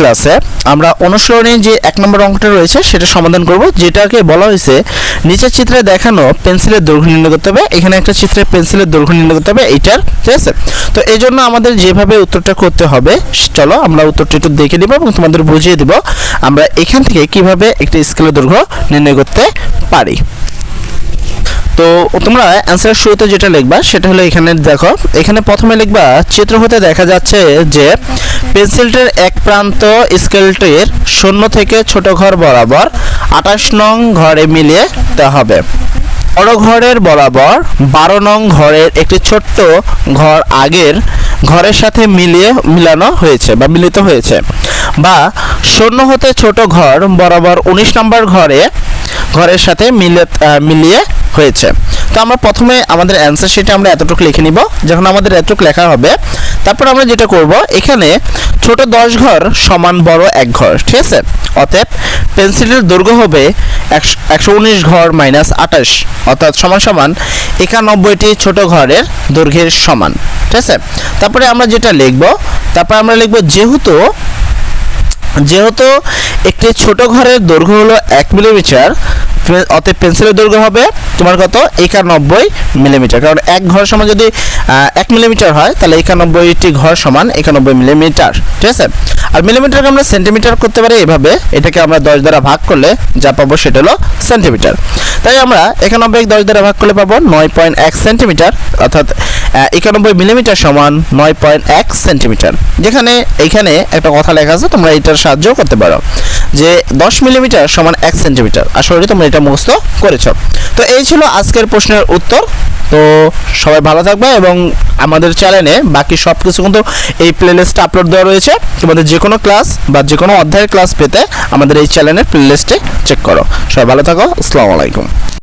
ক্লাসে, আমরা অনুসরণে যে এক নম্বর অঙ্কটা রয়েছে সেটা সমাধান করব, যেটাকে বলা হয়েছে নিচের চিত্রে দেখানো পেন্সিলের দৈর্ঘ্য নির্ণয় করতে হবে, এখানে একটা চিত্রে পেন্সিলের দৈর্ঘ্য নির্ণয় করতে হবে এইটার ঠিক আছে? তো এই জন্য আমাদের যেভাবে উত্তরটা করতে হবে চলো আমরা উত্তরটা একটু দেখে দিব এবং তোমাদের বুঝিয়ে দিব আমরা এখান থেকে কীভাবে একটি স্কেলের দৈর্ঘ্য নির্ণয় করতে পারি। তো তোমরা অ্যান্সারের শুরুতে যেটা লিখবা, সেটা হলো এখানে দেখো, এখানে প্রথমে লিখবা, চিত্র হতে দেখা যাচ্ছে যে পেন্সিলটির এক প্রান্ত স্কেলটির শূন্য থেকে ছোট ঘর বরাবর আঠাশ নং ঘরে মিলিয়ে দেওয়া হবে। বড় ঘরের বরাবর বারো নং ঘরের একটি ছোট্ট ঘর আগের ঘরের সাথে মিলিয়ে মিলানো হয়েছে বা মিলিত হয়েছে বা শূন্য হতে ছোট ঘর বরাবর উনিশ নম্বর ঘরে ঘরের সাথে মিলে মিলিয়ে হয়েছে। তো আমরা প্রথমে আমাদের অ্যান্সার শিটে আমরা এতটুকু লিখে নিব। যখন আমাদের এতটুকু লেখা হবে তারপর আমরা যেটা করব, এখানে ছোট দশ ঘর সমান বড় এক ঘর, ঠিক আছে? অতএব পেন্সিলের দৈর্ঘ্য হবে একশো উনিশ ঘর মাইনাস আঠাশ, অর্থাৎ সমান সমান একানব্বইটি ছোট ঘরের দৈর্ঘ্যের সমান, ঠিক আছে? তারপরে আমরা যেটা লিখব, তারপর আমরা লিখব যেহেতু যেহেতু একটি ছোট ঘরের দৈর্ঘ্য হলো এক মিলিমিটার অতএব পেন্সিলের দৈর্ঘ্য হবে তোমার কত? একানব্বই মিলিমিটার কারণ এক ঘর সমান যদি এক মিলিমিটার হয়, তাহলে একানব্বইটি ঘর সমান একানব্বই মিলিমিটার ঠিক আছে? আর মিলিমিটারকে আমরা সেন্টিমিটার করতে পারি এভাবে। এটাকে আমরা দশ দ্বারা ভাগ করলে যা পাবো সেটা হলো সেন্টিমিটার তাই আমরা একানব্বই দশ দ্বারা ভাগ করলে পাবো নয় পয়েন্ট এক সেন্টিমিটার অর্থাৎ একানব্বই মিলিমিটার সমান নয় পয়েন্ট এক সেন্টিমিটার যেখানে এইখানে একটা কথা লেখা আছে, তোমরা এটার সাহায্য করতে পারো। যে দশ মিলিমিটার সমান এক সেন্টিমিটার। আসলে তোমরা এটা মুখস্থ করেছ। তো এই ছিল আজকের প্রশ্নের উত্তর। তো সবাই ভালো থাকবে এবং আমাদের চ্যানেলে বাকি সব কিছু কিন্তু এই প্লেলিস্টে আপলোড দেওয়া রয়েছে। তোমাদের যে কোনো ক্লাস বা যে কোনো অধ্যায়ের ক্লাস পেতে আমাদের এই চ্যানেলের প্লেলিস্টে চেক করো। সবাই ভালো থাকো। আসসালামু আলাইকুম।